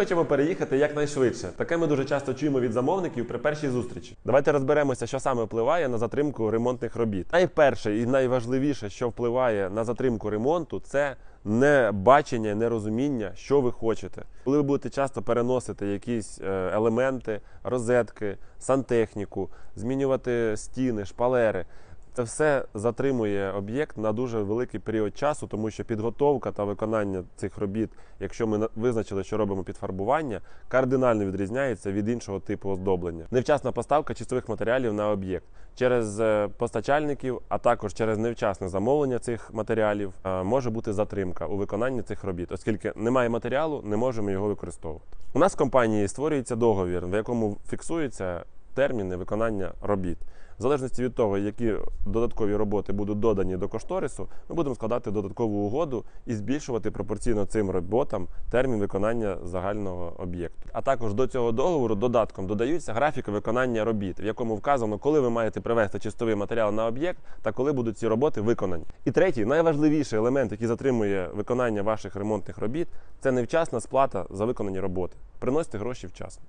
Хочемо переїхати якнайшвидше. Таке ми дуже часто чуємо від замовників при першій зустрічі. Давайте розберемося, що саме впливає на затримку ремонтних робіт. Найперше і найважливіше, що впливає на затримку ремонту, це не бачення, не розуміння, що ви хочете. Коли ви будете часто переносити якісь е, елементи, розетки, сантехніку, змінювати стіни, шпалери. Це все затримує об'єкт на дуже великий період часу, тому що підготовка та виконання цих робіт, якщо ми на- визначили, що робимо підфарбування, кардинально відрізняється від іншого типу оздоблення. Невчасна поставка чистових матеріалів на об'єкт через е, постачальників, а також через невчасне замовлення цих матеріалів е, може бути затримка у виконанні цих робіт, оскільки немає матеріалу, не можемо його використовувати. У нас в компанії створюється договір, в якому фіксуються терміни виконання робіт. В залежності від того, які додаткові роботи будуть додані до кошторису, ми будемо складати додаткову угоду і збільшувати пропорційно цим роботам термін виконання загального об'єкту. А також до цього договору додатком додаються графіки виконання робіт, в якому вказано, коли ви маєте привезти чистовий матеріал на об'єкт та коли будуть ці роботи виконані. І третій, найважливіший елемент, який затримує виконання ваших ремонтних робіт, це невчасна сплата за виконані роботи. Приносите гроші вчасно.